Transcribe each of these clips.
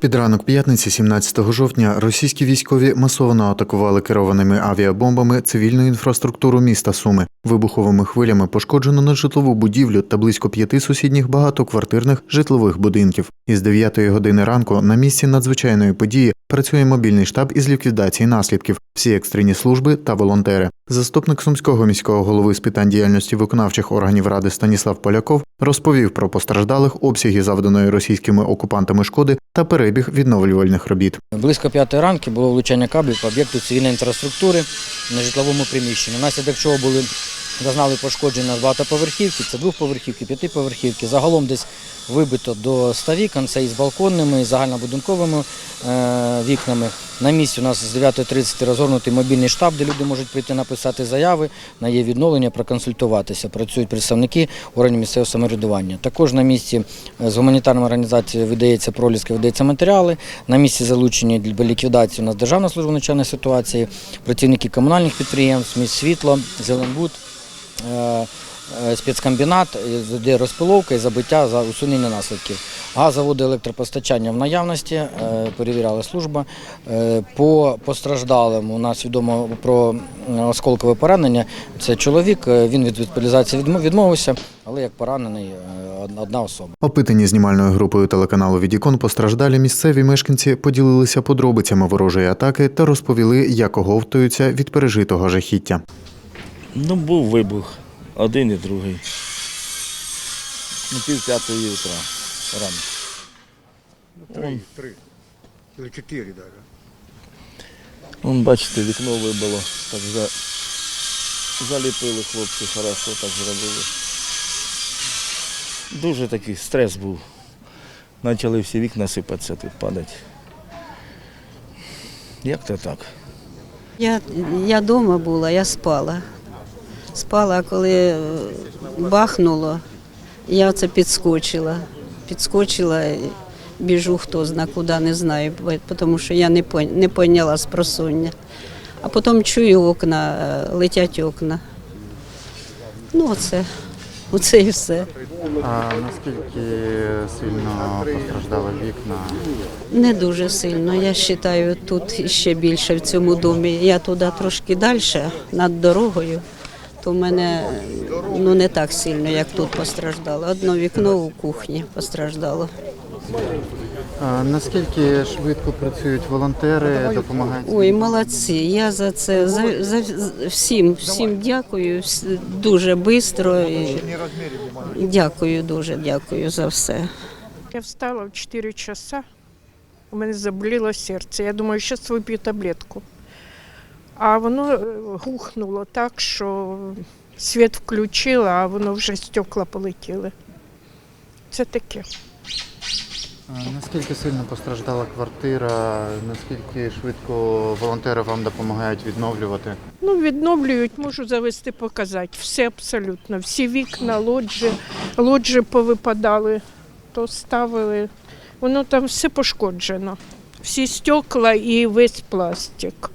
Під ранок п'ятниці, 17 жовтня, російські військові масово атакували керованими авіабомбами цивільну інфраструктуру міста Суми. Вибуховими хвилями пошкоджено нежитлову будівлю та близько п'яти сусідніх багатоквартирних житлових будинків. Із 9 години ранку на місці надзвичайної події працює мобільний штаб із ліквідації наслідків, всі екстрені служби та волонтери. Заступник сумського міського голови з питань діяльності виконавчих органів ради Станіслав Поляков розповів про постраждалих обсяги завданої російськими окупантами шкоди та перебіг відновлювальних робіт. Близько п'ятої ранки було влучання каблів по об'єкту цивільної інфраструктури на житловому приміщенні. Внаслідок чого були зазнали пошкодження багатоповерхівки, це двохповерхівки, п'ятиповерхівки. Загалом десь вибито до 100 вікон, це із балконними, і загальнобудинковими е, вікнами. На місці у нас з 9.30 розгорнутий мобільний штаб, де люди можуть прийти написати заяви на її відновлення, проконсультуватися. Працюють представники органів місцевого самоврядування. Також на місці е, з гуманітарними організаціями видається проліски, видаються матеріали. На місці залучені для ліквідації у нас Державна служба надзвичайної ситуації, працівники комунальних підприємств, міст світло, Зеленбуд, спецкомбінат, е, де розпиловка і забиття за усунення наслідків. Газоводи електропостачання в наявності, е, перевіряла служба. Е, По постраждалим у нас відомо про е, осколкове поранення. Це чоловік, е, він від госпіталізації відмо- відмовився, але як поранений е, одна особа. Опитані знімальною групою телеканалу Відікон постраждалі місцеві мешканці поділилися подробицями ворожої атаки та розповіли, як оговтуються від пережитого жахіття. Ну, був вибух, один і другий. Ну, пів п'ятої утра рано. Три, три. Или четыре даже. Вон, бачите, вікно вибило. Так за... заліпили хлопці, хорошо так зробили. Дуже такий стрес був. Почали всі вікна сипатися тут падати. Як то так? Я, я вдома була, я спала. Спала, а коли е, бахнуло, я це підскочила. Підскочила, і біжу хто зна куди, не знаю, тому що я не, не поняла з просоння. А потім чую окна, е, летять окна. Ну, оце, оце і все. А наскільки сильно постраждали вікна? Не дуже сильно. Я вважаю, тут ще більше в цьому домі. Я туди трошки далі, над дорогою, то в мене ну, не так сильно, як тут постраждало. Одно вікно у кухні постраждало. А наскільки швидко працюють волонтери, допомагають? Ой, молодці. Я за це за, за всім, всім дякую. Дуже швидко. І... Дякую, дуже дякую за все. Я встала в 4 часа, у мене заболіло серце. Я думаю, що вип'ю таблетку. А воно е, гухнуло так, що світ включила, а воно вже стекла полетіли. Це таке. Наскільки сильно постраждала квартира? Наскільки швидко волонтери вам допомагають відновлювати? Ну, відновлюють, можу завести, показати. Все абсолютно. Всі вікна, лоджі, лоджі повипадали, то ставили. Воно там все пошкоджено. Всі стекла і весь пластик.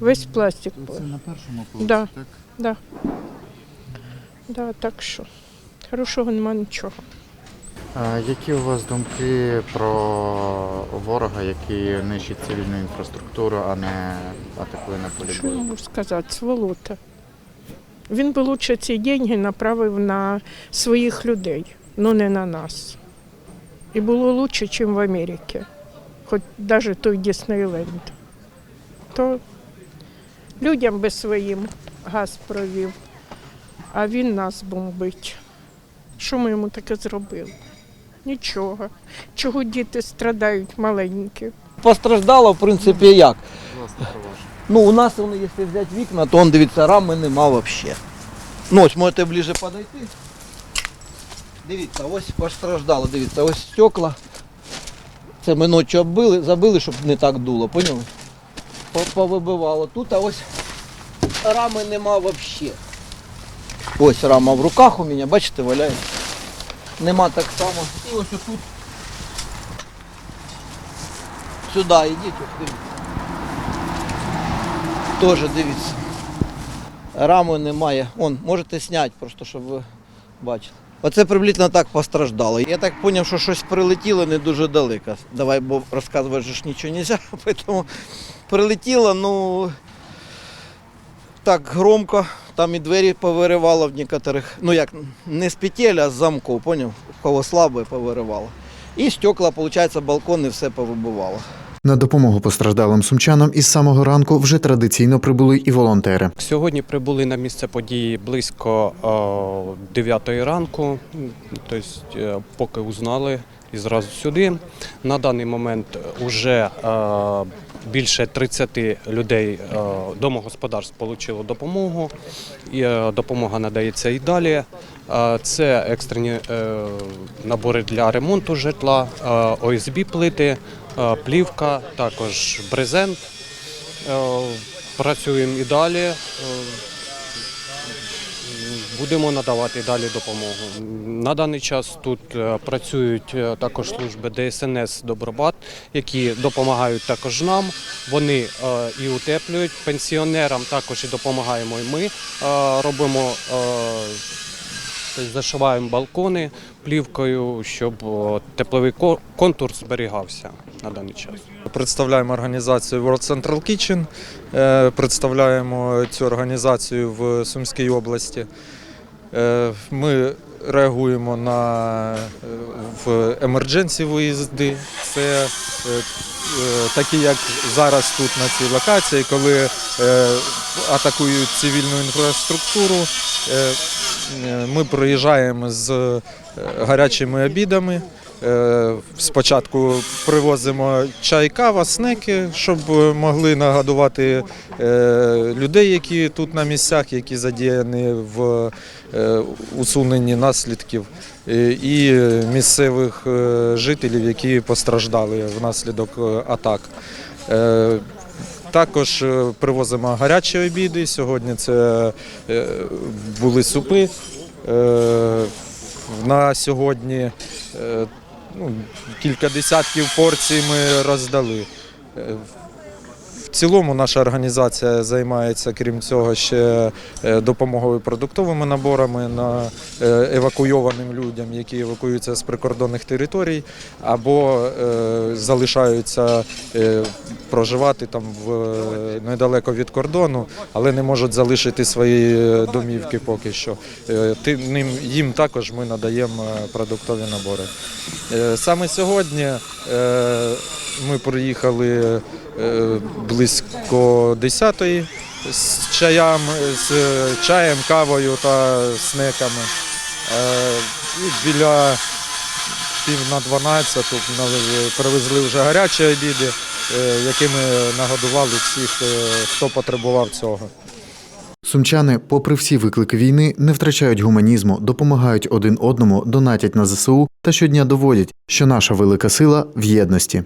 Весь пластик. Це на першому Да. так? Да. Да, так що. Хорошого нема нічого. А які у вас думки про ворога, який нищить цивільну інфраструктуру, а не атакує на полі Що я бою? можу сказати? Сволота. Він би лучше ці деньги направив на своїх людей, але не на нас. І було лучше, ніж в Америці. Хоч навіть той Діснейленд. То людям би своїм газ провів, а він нас бомбить. Що ми йому таке зробили? Нічого. Чого діти страдають маленькі? Постраждало, в принципі, як? Ну, у нас, якщо взяти вікна, то он, дивіться, рами нема взагалі. Ну, ось можете ближче подойти. Дивіться, ось постраждало, дивіться, ось стекла. Це ми ночі оббили, забили, щоб не так дуло, поняли? По- Повибивало. Тут а ось рами нема взагалі. Ось рама в руках у мене, бачите, валяється. Нема так само. І ось отут. Сюди йдіть, ось дивіться. Теж дивіться. Рами немає. Вон, можете зняти, просто щоб ви бачили. Оце приблизно так постраждало. Я так зрозумів, що щось прилетіло не дуже далеко. Давай, бо розказувати ж нічого не можна, тому прилетіло, ну так громко, там і двері повиривало в некоторих, ну як, не з петель, а з замків, поняв? У кого слабе повиривало. І стекла, виходить, балкони все повибивало. На допомогу постраждалим сумчанам із самого ранку вже традиційно прибули і волонтери. Сьогодні прибули на місце події близько 9 ранку, тобто е, поки узнали і зразу сюди. На даний момент вже більше 30 людей е, домогосподарств отримали допомогу. І е, допомога надається і далі. Е, Це екстрені е, набори для ремонту житла, е, ОСБ плити, е, плівка, також брезент. Е, Працюємо і далі. Будемо надавати далі допомогу. На даний час тут е, працюють е, також служби ДСНС Добробат, які допомагають також нам. Вони е, і утеплюють пенсіонерам, також і допомагаємо і ми. Робимо тобто зашиваємо балкони плівкою, щоб тепловий ко- контур зберігався на даний час. Представляємо організацію World Central Kitchen. Представляємо цю організацію в Сумській області. Е, Ми реагуємо на е, в емердженсі виїзди. Це е, такі, як зараз тут на цій локації, коли атакують цивільну інфраструктуру. Ми приїжджаємо з гарячими обідами. Е, Спочатку привозимо чай, кава, снеки, щоб могли нагодувати е, людей, які тут на місцях, які задіяні в е, усуненні наслідків, і місцевих жителів, які постраждали внаслідок атак. Також привозимо гарячі обіди. Сьогодні це були супи. На сьогодні ну, кілька десятків порцій ми роздали. В цілому наша організація займається, крім цього, ще е, допомогою продуктовими наборами на е, евакуйованим людям, які евакуюються з прикордонних територій, або е, залишаються проживати там недалеко від кордону, але не можуть залишити свої домівки поки що. Тим їм також ми надаємо продуктові набори. Саме сьогодні ми приїхали е, близько 10-ї з чаям, з чаєм, кавою та снеками. Е, біля пів на 12 привезли вже гарячі обіди, е, якими нагодували всіх, хто потребував цього. Сумчани, попри всі виклики війни, не втрачають гуманізму, допомагають один одному, донатять на ЗСУ та щодня доводять, що наша велика сила в єдності.